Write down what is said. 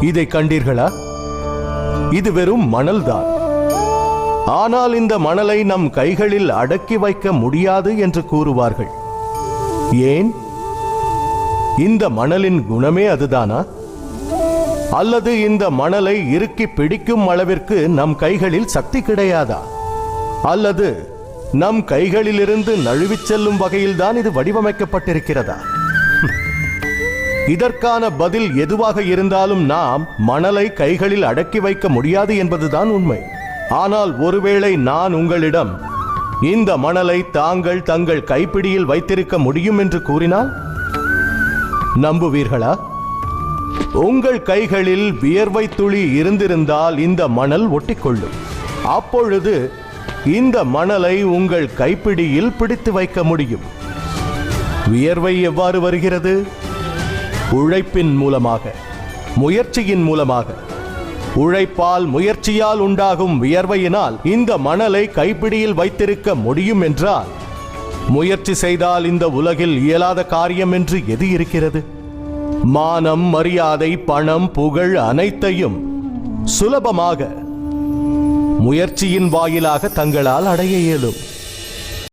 இதை கண்டீர்களா? இது வெறும் மணல்தான். ஆனால் இந்த மணலை நம் கைகளில் அடக்கி வைக்க முடியாது என்று கூறுவார்கள். ஏன்? இந்த மணலின் குணமே அதுதானா? அல்லது இந்த மணலை இறுக்கி பிடிக்கும் அளவிற்கு நம் கைகளில் சக்தி கிடையாதா? அல்லது நம் கைகளிலிருந்து நழுவிச் செல்லும் வகையில்தான் இது வடிவமைக்கப்பட்டிருக்கிறதா? இதற்கான பதில் எதுவாக இருந்தாலும் நாம் மணலை கைகளில் அடக்கி வைக்க முடியாது என்பதுதான் உண்மை. ஆனால் ஒருவேளை நான் உங்களிடம் இந்த மணலை தாங்கள் தங்கள் கைப்பிடியில் வைத்திருக்க முடியும் என்று கூறினால்? நம்புவீர்களா? உங்கள் கைகளில் வியர்வை துளி இருந்திருந்தால் இந்த மணல் ஒட்டிக்கொள்ளும். அப்பொழுது இந்த மணலை உங்கள் கைப்பிடியில் பிடித்து வைக்க முடியும். வியர்வை எவ்வாறு வருகிறது? உழைப்பின் மூலமாக முயற்சியின் மூலமாக. உழைப்பால் முயற்சியால் உண்டாகும் வியர்வையினால் இந்த மணலை கைப்பிடியில் வைத்திருக்க முடியும் என்றால் முயற்சி செய்தால் இந்த உலகில் இயலாத காரியம் என்று எது இருக்கிறது? மானம் மரியாதை பணம் புகழ் அனைத்தையும் சுலபமாக முயற்சியின் வாயிலாக தங்களால் அடைய இயலும்.